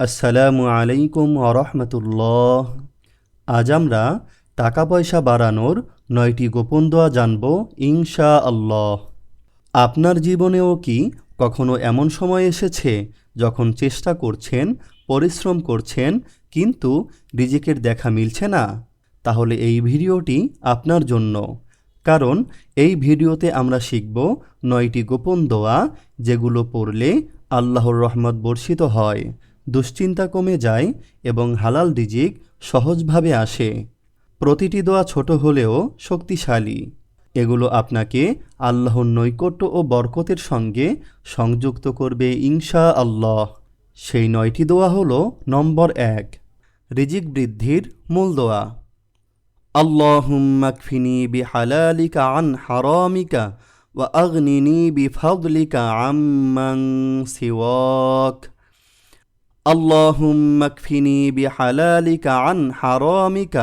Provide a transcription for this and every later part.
আসসালামু আলাইকুম আরহামতুল্লাহ আজ আমরা টাকা পয়সা বাড়ানোর নয়টি গোপন দোয়া জানব ইনশা আল্লাহ আপনার জীবনেও কি কখনো এমন সময় এসেছে যখন চেষ্টা করছেন, পরিশ্রম করছেন, কিন্তু রিজিকের দেখা মিলছে না? তাহলে এই ভিডিওটি আপনার জন্য। কারণ এই ভিডিওতে আমরা শিখব নয়টি গোপন দোয়া যেগুলো পড়লে আল্লাহর রহমত বর্ষিত হয়। দুশ্চিন্তা কমে যায় এবং হালাল রিজিক সহজভাবে আসে। প্রতিটি দোয়া ছোট হলেও শক্তিশালী। এগুলো আপনাকে আল্লাহর নৈকট্য ও বরকতের সঙ্গে সংযুক্ত করবে ইংসা আল্লাহ সেই নয়টি দোয়া হল নম্বর এক, রিজিক বৃদ্ধির মূল দোয়া। বি হালালিকা আন হারামিকা ওয়া আগনিনি বিফাদলিকা আম্মান সিওয়াক। اللهم اكفني بحلالك عن حرامك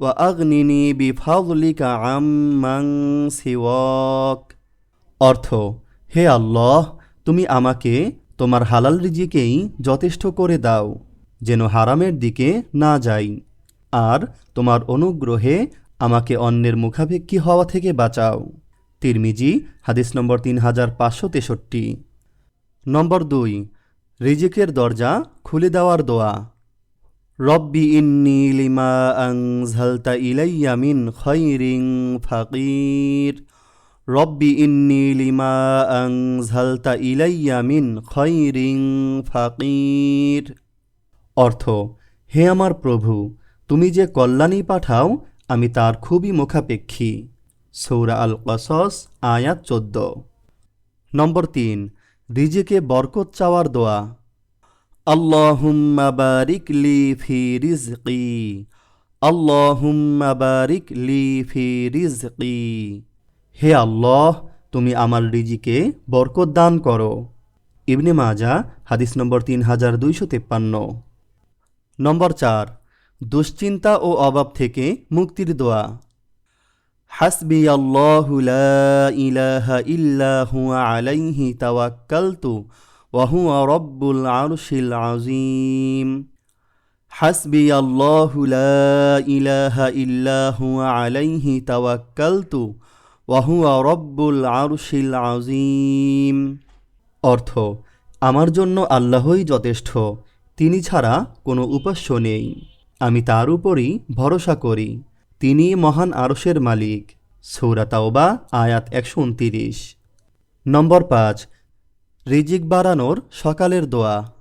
واغنني بفضلك عمن سواك অর্থ হে আল্লাহ তুমি আমাকে তোমার হালাল রিজিকেই যথেষ্ট করে দাও যেন হারামের দিকে না যাই আর তোমার অনুগ্রহে আমাকে অন্যের মুখাপেক্ষী হওয়া থেকে বাঁচাও তিরমিজি হাদিস নম্বর তিন হাজার পাঁচশো তেষট্টি নম্বর দুই রিজিকের দরজা খুলে দেওয়ার দোয়া। রব্বি ইন্নি লিমা আংঝালতা ইলাইয়া মিন খৈরিং ফাকির। রব্বি ইন্নি লিমা আংঝালতা ইলাইয়া মিন খৈরিং ফাকির। অর্থ, হে আমার প্রভু, তুমি যে কল্যাণী পাঠাও, আমি তার খুবই মুখাপেক্ষী। সৌরা আল কসস আয়াত চোদ্দ। নম্বর তিন রিজিকে বরকত চাওয়ার দোয়া। আল্লাহুম্মা বারিক লি ফি রিজকি আল্লাহুম্মা বারিক লি ফি রিজকি হে আল্লাহ, তুমি আমার রিজিকে বরকত দান করো। ইবনে মাজা হাদিস নম্বর তিন হাজার দুইশো তেপ্পান্ন। নম্বর চার, দুশ্চিন্তা ও অভাব থেকে মুক্তির দোয়া। হাসবি আল্লাহু লা ইলাহা ইল্লা হুয়া আলাইহি তাওয়াক্কালতু ওয়া হুয়া রব্বুল আরশিল আযীম। হাসবি আল্লাহু লা ইলাহা ইল্লা হুয়া আলাইহি তাওয়াক্কালতু ওয়া হুয়া রব্বুল আরশিল আযীম। অর্থ, আমার জন্য আল্লাহই যথেষ্ট, তিনি ছাড়া কোনো উপাস্য নেই। আমি তার উপরই ভরসা করি। তিনি মহান আরশের মালিক। সৌরা তাওবা, আয়াত একশো উনতিরিশ। নম্বর পাঁচ, রিজিক বাড়ানোর সকালের দোয়া।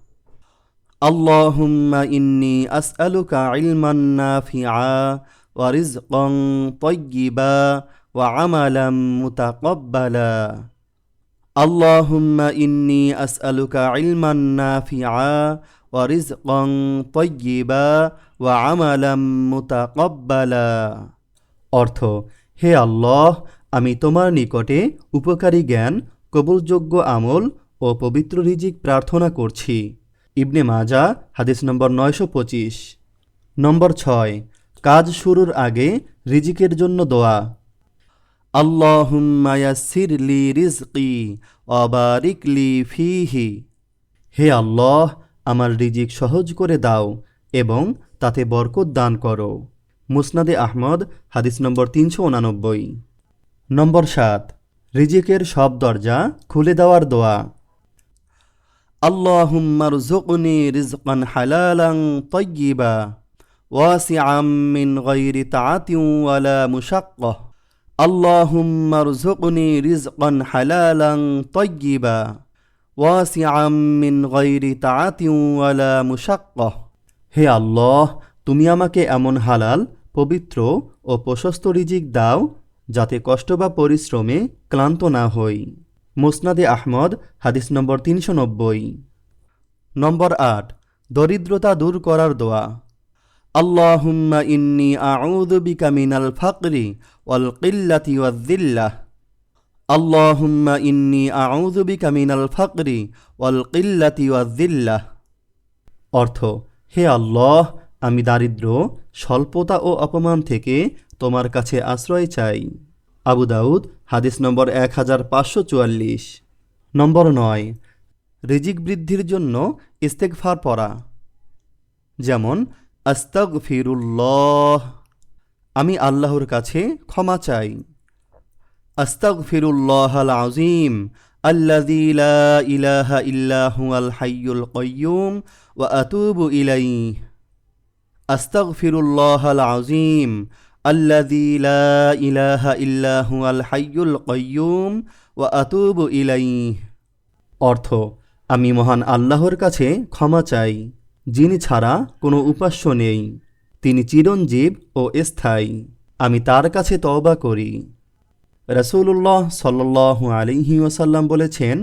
আল্লাহুম্মা ইন্নি আসআলুকা ইলমান নাফিআ ওয়া রিজকান তাইয়্যিবা ওয়া আমালাম মুতাকাব্বালা। আল্লাহুম্মা ইন্নি আস আসআলুকা ইলমান নাফিআ তাইয়্যিবা ওয়া আমালাম মুতাকাব্বালা অর্থ, হে আল্লাহ, আমি তোমার নিকটে উপকারী জ্ঞান, কবুলযোগ্য আমল ও পবিত্র রিজিক প্রার্থনা করছি। ইবনে মাজা, হাদিস নম্বর নয়শো পঁচিশ। নম্বর ছয়, কাজ শুরুর আগে রিজিকের জন্য দোয়া। আল্লাহুম্মা ইয়াসসির লি রিজকি অবারিক লি ফিহি। হে আল্লাহ আমার রিজিক সহজ করে দাও এবং তাতে বরকত দান করো। মুসনাদে আহমদ, হাদিস নম্বর তিনশো উনানব্বই। নম্বর সাত, রিজিকের সব দরজা খুলে দেওয়ার দোয়া। আল্লাহুম্মার জুকনি রিজকান হালালাং তয়্যিবা ওয়াসিআম মিন গায়রি তাআতিন ওয়ালা মুশাক্কাহ। আল্লাহুম্মা রযুকনি রিজকান হালালান তাইয়্যিবা। হে আল্লাহ, তুমি আমাকে এমন হালাল, পবিত্র ও প্রশস্ত রিজিক দাও, যাতে কষ্ট বা পরিশ্রমে ক্লান্ত না হই। মুসনাদে আহমদ, হাদিস নম্বর তিনশো নব্বই। নম্বর আট, দরিদ্রতা দূর করার দোয়া। আল্লাহুম্মা ইন্নি আউযু বিকা মিনাল ফাকরি ওয়াল কিল্লাতি আল্লাহুম্মা ইন্নি আউযু বিকা মিনাল ফাকরি ওয়াল কিল্লাতি অর্থ, হে আল্লাহ, আমি দারিদ্র, স্বল্পতা ও অপমান থেকে তোমার কাছে আশ্রয় চাই। আবু দাউদ, হাদিস নম্বর এক হাজার পাঁচশো চুয়াল্লিশ। নম্বর নয়, রিজিক বৃদ্ধির জন্য ইস্তেকফার পড়া। যেমন আস্তাগ ফিরুল্লাহ আমি আল্লাহর কাছে ক্ষমা চাই। আজিম আল্লাযী লা ইলাহা ইল্লা হুয়াল হাইয়ুল কাইয়্যুম ওয়া আতুবু ইলাইহি। আস্তাগফিরুল্লাহ আল আজিম আল্লাযী লা ইলাহা ইল্লা হুয়াল হাইয়ুল কাইয়্যুম ওয়া আতুবু ইলাইহি। অর্থ, আমি মহান আল্লাহর কাছে ক্ষমা চাই, যিনি ছাড়া কোনো উপাস্য নেই। তিনি চিরঞ্জীব ও স্থায়ী। আমি তার কাছে তওবা করি। রসুল্লাহ সাল্লাহ আলিহি ওসাল্লাম বলেছেন,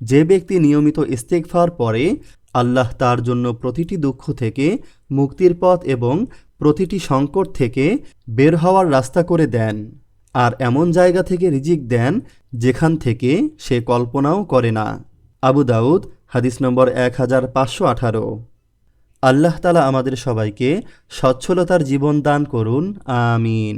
যে ব্যক্তি নিয়মিত ইস্তেকফার পরে আল্লাহ তার জন্য প্রতিটি দুঃখ থেকে মুক্তির পথ এবং প্রতিটি সংকট থেকে বের হওয়ার রাস্তা করে দেন। আর এমন জায়গা থেকে রিজিক দেন, যেখান থেকে সে কল্পনাও করে না। আবু দাউদ, হাদিস নম্বর এক হাজার পাঁচশো আঠারো। আল্লাহ তালা আমাদের সবাইকে সচ্ছলতার জীবন দান করুন, আমিন।